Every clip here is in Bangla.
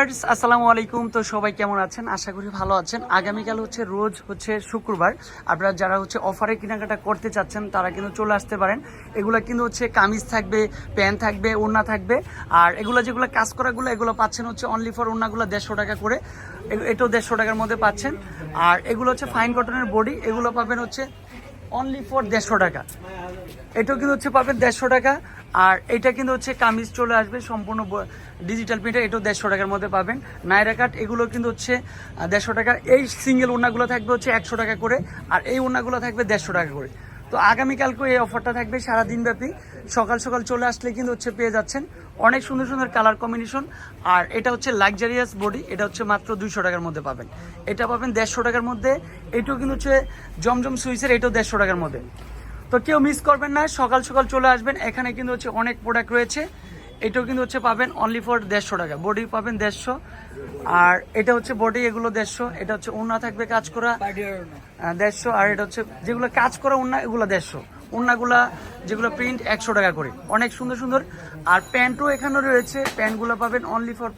ভিউয়ার্স, আসসালামু আলাইকুম। তো সবাই কেমন আছেন? আশা করি ভালো আছেন। আগামীকাল হচ্ছে, রোজ হচ্ছে শুক্রবার। আপনারা যারা হচ্ছে অফারে কেনাকাটা করতে চাচ্ছেন, তারা কিন্তু চলে আসতে পারেন। এগুলা কিন্তু হচ্ছে কামিজ থাকবে, প্যান্ট থাকবে, ওড়না থাকবে। আর এগুলো যেগুলো কাজ করাগুলো, এগুলো পাচ্ছেন হচ্ছে অনলি ফর ওড়নাগুলো দেড়শো টাকা করে। এটাও দেড়শো টাকার মধ্যে পাচ্ছেন। আর এগুলো হচ্ছে ফাইন কটনের বডি। এগুলো পাবেন হচ্ছে অনলি ফর দেড়শো টাকা। এটাও কিন্তু হচ্ছে পাবেন দেড়শো টাকা। আর এটা কিন্তু হচ্ছে কামিজ চলে আসবে, সম্পূর্ণ ডিজিটাল প্রিন্টে এটাও দেড়শো টাকার মধ্যে পাবেন। নাইরা কাট, এগুলো কিন্তু হচ্ছে দেড়শো টাকা এই সিঙ্গেল ওড়নাগুলো থাকবে হচ্ছে একশো টাকা করে, আর এই ওড়নাগুলো থাকবে দেড়শো টাকা করে। তো আগামীকালকে এই অফারটা থাকবে সারা দিনব্যাপী সকাল সকাল চলে আসলে কিন্তু হচ্ছে পেয়ে যাচ্ছেন অনেক সুন্দর সুন্দর কালার কম্বিনেশন আর এটা হচ্ছে লাক্সারিয়াস বডি এটা হচ্ছে মাত্র দুইশো টাকার মধ্যে পাবেন। এটা পাবেন দেড়শো টাকার মধ্যে। এটাও কিন্তু হচ্ছে জমজম সুইসের, এটাও দেড়শো টাকার মধ্যে। তো কেউ মিস করবেন না সকাল সকাল চলে আসবেন। এখানে কিন্তু হচ্ছে অনেক প্রোডাক্ট রয়েছে। এটাও কিন্তু হচ্ছে পাবেন অনলি ফর দেড়শো টাকা। বডি পাবেন দেড়শো। আর এটা হচ্ছে বডি এগুলো দেড়শো। এটা হচ্ছে উন্না থাকবে কাজ করা দেড়শো। আর এটা হচ্ছে যেগুলো কাজ করা উন্না এগুলো দেড়শো। উন্নাগুলা যেগুলো প্রিন্ট একশো টাকা করে। অনেক সুন্দর সুন্দর। আর প্যান্টও এখানে রয়েছে। প্যান্টগুলো পাবেন অনলি ফর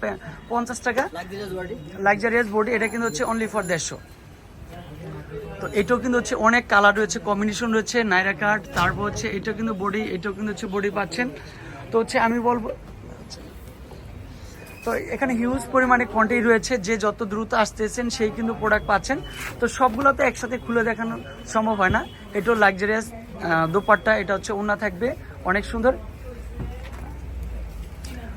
পঞ্চাশ টাকা। লাক্সারিয়াস বডি এটা কিন্তু হচ্ছে অনলি ফর দেড়শো। তো এটাও কিন্তু হচ্ছে অনেক কালার রয়েছে কম্বিনেশন রয়েছে নাইরা কার্ড তারপর হচ্ছে এটাও কিন্তু বডি এটাও কিন্তু হচ্ছে বডি পাচ্ছেন। তো হচ্ছে আমি বলব, তো এখানে হিউজ পরিমাণে কোয়ান্টিটি রয়েছে, যে যত দ্রুত আসতেছেন সেই কিন্তু প্রোডাক্ট পাচ্ছেন। তো সবগুলো তো একসাথে খুলে দেখানো সম্ভব হয় না। এটাও লাক্সারিয়াস দোপাট্টা, এটা হচ্ছে ওনা থাকবে, অনেক সুন্দর।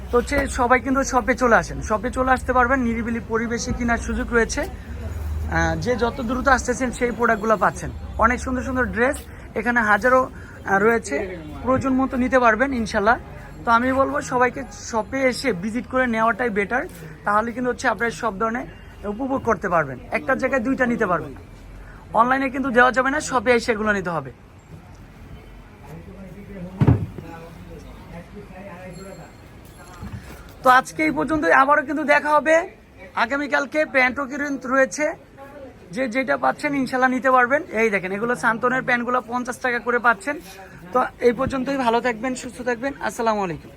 তো হচ্ছে সবাই কিন্তু শপে চলে আসেন। শপে চলে আসতে পারবেন, নিরিবিলি পরিবেশে কেনার সুযোগ রয়েছে। যে যত দ্রুত আসতেছেন সেই প্রোডাক্টগুলো পাচ্ছেন। অনেক সুন্দর সুন্দর ড্রেস এখানে হাজারো রয়েছে। প্রয়োজন মতো নিতে পারবেন ইনশাল্লাহ তো আমি বলব, সবাইকে শপে এসে ভিজিট করে নেওয়াটাই বেটার তাহলে কিন্তু হচ্ছে আপনারা সব ধরনের উপভোগ করতে পারবেন। একটা জায়গায় দুইটা নিতে পারবেন। অনলাইনে কিন্তু দেওয়া যাবে না শপে এসে এগুলো নিতে হবে। তো আজকে এই পর্যন্ত আবারও কিন্তু দেখা হবে। আগামীকালকে প্যান্টও কিন্তু রয়েছে। যে যেটা পাচ্ছেন ইনশাল্লাহ নিতে পারবেন। এই দেখেন, এগুলো সান্তনের প্যান্টগুলো পঞ্চাশ টাকা করে পাচ্ছেন। তো এই পর্যন্তই, ভালো থাকবেন, সুস্থ থাকবেন। আসসালামু আলাইকুম।